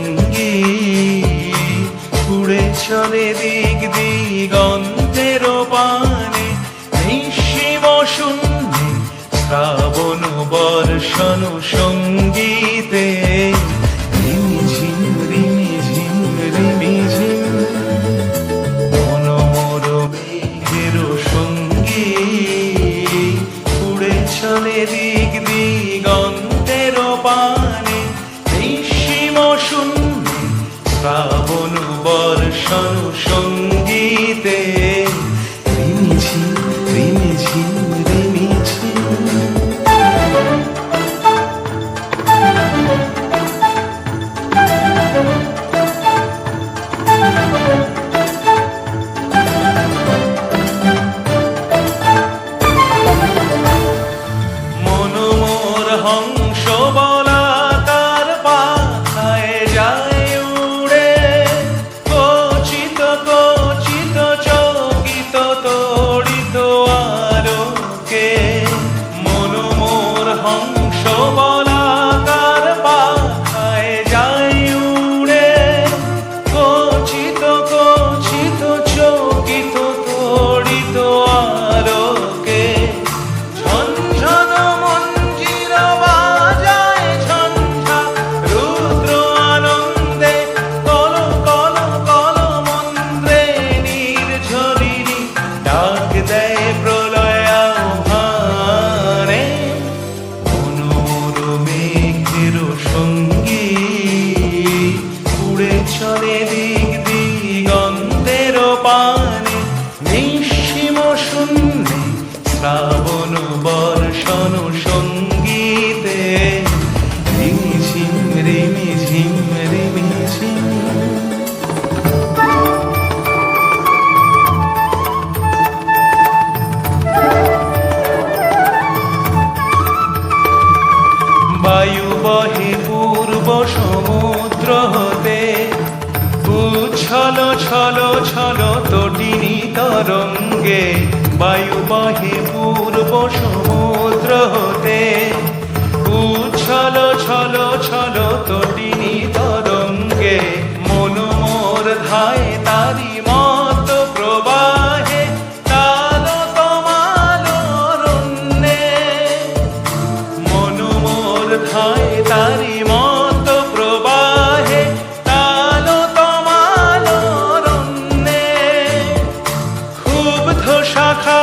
সঙ্গী উড়ে চলে দিক দিগন্তের পানে নিঃসীম শূন্যে শ্রাবণ বর্ষণ সঙ্গীতে। সঙ্গী দিক দিগন্তের বর্ষণ চলে দিক দিগন্তের পানে নিঃসীম শূন্যে শ্রাবণ বর্ষণ সঙ্গীতে রিমিঝিম রিমিঝিম রিমিঝিম। বায়ু বহে পূর্ব সমুদ্র উচ্ছল ছল ছল তটিনী তরঙ্গে বায়ু বহে পূর্ব সমুদ্র হতে। উচ্ছল, ছল ছল তটিনী তরঙ্গে, মনোমোর ধায় তারি মত প্রবাহে কাল তমাল রণ্যে মনোমোর ধায় তারি শাখা